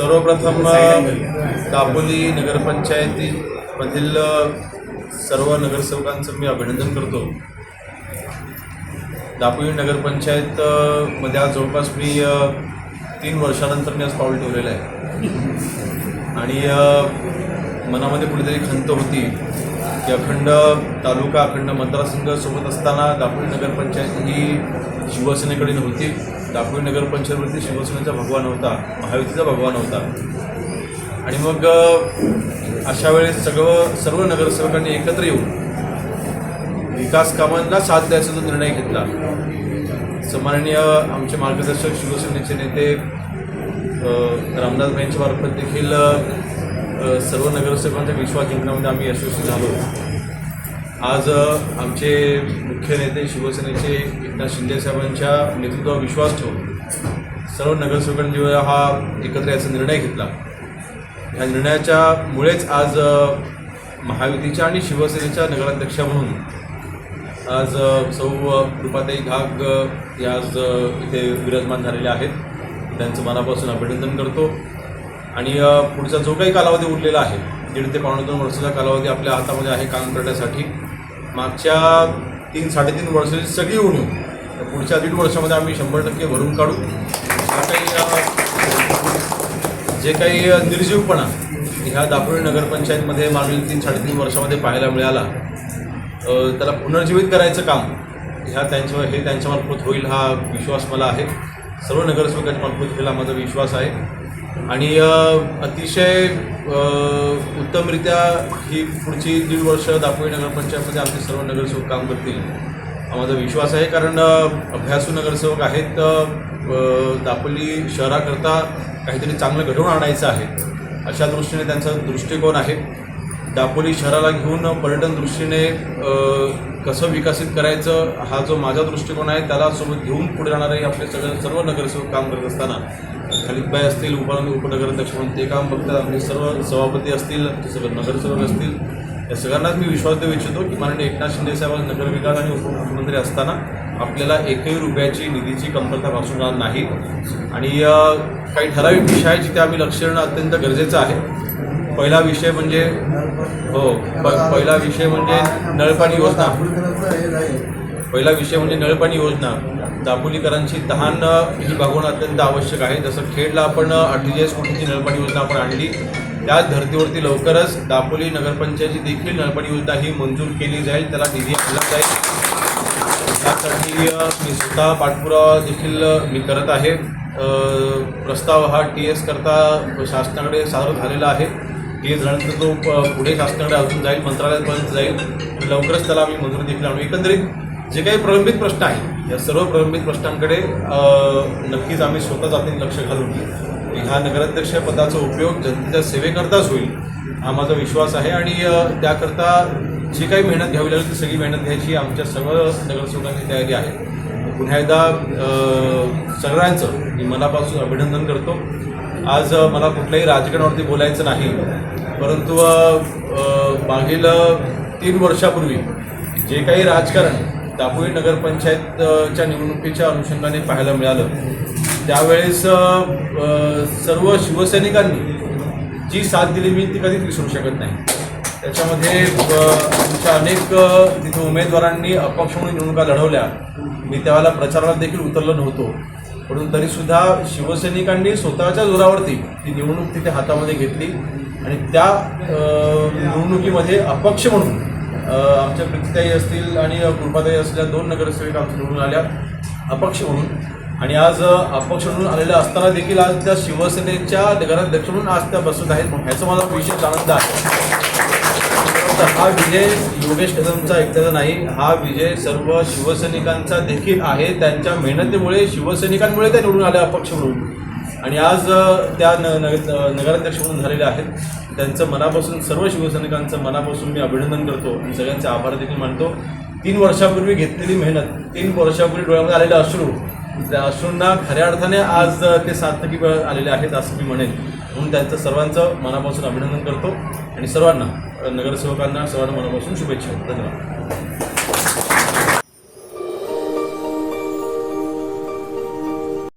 सर्वप्रथम दापोली नगरपंचायतीमधील सर्व नगरसेवकांचं मी अभिनंदन करतो. दापोली नगरपंचायत अ, मध्ये आज जवळपास मी तीन वर्षानंतर मी आज पाऊल ठेवलेलं आहे. आणि मनामध्ये कुठेतरी खंत होती की अखंड तालुका अखंड मतदारसंघ सोबत असताना दापोली नगरपंचायत ही शिवसेनेकडे नव्हती. दापोली नगरपंचायतवरती शिवसेनेचा भगवान होता महायुतीचा भगवान होता. आणि मग अशा वेळेस सगळं सर्व नगरसेवकांनी एकत्र येऊन विकास कामांना साथ द्यायचा जो निर्णय घेतला. सन्माननीय आमचे मार्गदर्शक शिवसेनेचे नेते रामदास भाईंच्या मार्फत देखील सर्व नगरसेवकांचा विश्वास जिंकण्यामध्ये आम्ही यशस्वी झालो. आज आमचे मुख्य नेते शिवसेनेचे एकनाथ शिंदेसाहेबांच्या नेतृत्वावर विश्वास ठेवून सर्व नगरसेवकांनी हा एकत्र याचा निर्णय घेतला. या निर्णयाच्यामुळेच आज महायुतीच्या आणि शिवसेनेच्या नगराध्यक्षा म्हणून आज सौ कृपाताई घाग या आज इथे विराजमान झालेल्या आहेत. त्यांचं मनापासून अभिनंदन करतो. आणि पुढचा जो काही कालावधी उरलेला आहे दीड ते पावणे दोन वर्षाचा कालावधी आपल्या हातामध्ये आहे काम करण्यासाठी. मागच्या तीन साडेतीन वर्षाची सगळी उणीव तर पुढच्या दीड वर्षामध्ये आम्ही शंभर टक्के भरून काढू. हा काही जे काही निर्जीवपणा ह्या दापोळी नगरपंचायतमध्ये मागील तीन साडेतीन वर्षामध्ये पाहायला मिळाला त्याला पुनर्जीवित करायचं काम ह्या त्यांच्या हे त्यांच्यामार्फत होईल हा विश्वास मला आहे. सर्व नगरसेवकांच्या मार्फत होईल हा माझा विश्वास आहे. आणि अतिशय उत्तमरित्या ही पुढची दीड वर्ष दापोली नगरपंचायतमध्ये आमचे सर्व नगरसेवक काम करतील. हा माझा विश्वास आहे कारण अभ्यासू नगरसेवक आहेत दापोली शहराकरता काहीतरी चांगलं घडवून आणायचं आहे अशा दृष्टीने त्यांचा दृष्टिकोन आहे. दापोली शहराला घेऊन पर्यटन दृष्टीने कसं विकसित करायचं हा जो माझा दृष्टिकोन आहे त्याला सोबत घेऊन पुढे जाणारे आपले सगळे सर्व नगरसेवक काम करत असताना खलितबाई असतील उपानंद उपनगराध्यक्ष म्हणून ते काम बघतात. आपले सर्व सभापती असतील सगळे नगरसेवक असतील. या सगळ्यांनाच मी विश्वास देऊ इच्छितो की माननीय एकनाथ शिंदे साहेब नगरविकास आणि उपमुख्यमंत्री असताना आपल्याला एकही रुपयाची निधीची कमतरता भासू राहणार नाही. आणि काही ठराविक विषय आहे जिथे आम्ही लक्ष देणं अत्यंत गरजेचं आहे. पहिला विषय म्हणजे हो प- पहिला विषय म्हणजे नळपाणी योजना. पहिला विषय म्हणजे नळपाणी योजना. दापोलीकरांची तहान ही भागवणं अत्यंत आवश्यक आहे. जसं खेडला आपण अठ्ठेचाळीस कोटीची नळपाणी योजना आपण आणली त्याच धर्तीवरती लवकरच दापोली नगरपंचायती देखील नळपाणी योजना ही मंजूर केली जाईल. त्याला निधी आणला जाईल. त्यासाठी मी स्वतः पाठपुरावा देखील मी करत आहे. प्रस्ताव हा टी एस करता शासनाकडे सादर झालेला आहे. टी एस झाल्यानंतर तो पुढे शासनाकडे अजून जाईल मंत्रालयापर्यंत जाईल. आणि लवकरच त्याला आम्ही मंजुरी देखील आणू एकंदरीत जे काही प्रलंबित प्रश्न आहेत या सर्व प्रलंबित प्रश्नांकडे नक्कीच आम्ही स्वतः जातीने लक्ष घालून ह्या नगराध्यक्ष पदाचा उपयोग जनतेच्या सेवेकरताच होईल हा माझा विश्वास आहे. आणि त्याकरता जी काही मेहनत घ्यावी लागेल ती सगळी मेहनत घ्यायची आमच्या सर्व नगरसेवकांची तयारी आहे. पुन्हा एकदा सगळ्यांचं मी मनापासून अभिनंदन करतो. आज मला कुठल्याही राजकारणावरती बोलायचं नाही. परंतु मागील तीन वर्षापूर्वी जे काही राजकारण दापोळी नगरपंचायतच्या निवडणुकीच्या अनुषंगाने पाहायला मिळालं त्यावेळेस सर्व शिवसैनिकांनी जी साथ दिली मी ती कधीच विसरू शकत नाही. त्याच्यामध्ये अ, आमच्या अनेक तिथे उमेदवारांनी अपक्ष म्हणून निवडणुका लढवल्या. मी त्यावेळेला प्रचाराला देखील उतरलो नव्हतो. म्हणून तरीसुद्धा शिवसैनिकांनी स्वतःच्या जोरावरती ती निवडणूक तिथे हातामध्ये घेतली आणि त्या निवडणुकीमध्ये अपक्ष म्हणून आमच्या प्रीतीताई असतील आणि कृपाताई असलेल्या दोन नगरसेवक आमच्या निवडून आल्या अपक्ष म्हणून. आणि आज अपक्ष म्हणून आलेल्या असताना देखील आज त्या शिवसेनेच्या नगराध्यक्ष म्हणून आज त्या बसत आहेत. ह्याचा मला विशेष आनंद आहे. आता हा विजय योगेश कदमचा एकट्याचा नाही हा विजय सर्व शिवसैनिकांचा देखील आहे. त्यांच्या मेहनतीमुळे शिवसैनिकांमुळे त्या निवडून आल्या अपक्ष म्हणून. आणि आज त्या न नगराध्यक्ष म्हणून झालेल्या आहेत. त्यांचं मनापासून सर्व शिवसैनिकांचं मनापासून मी अभिनंदन करतो आणि सगळ्यांचे आभार देखील मानतो. तीन वर्षापूर्वी घेतलेली मेहनत तीन वर्षापूर्वी डोळ्यामध्ये आलेले अश्रू त्या अश्रूंना खऱ्या अर्थाने आज ते सार्थकी आलेले आहेत असं मी म्हणेन. म्हणून त्यांचं सर्वांचं मनापासून अभिनंदन करतो. आणि सर्वांना नगरसेवकांना सर्वांना मनापासून शुभेच्छा. धन्यवाद.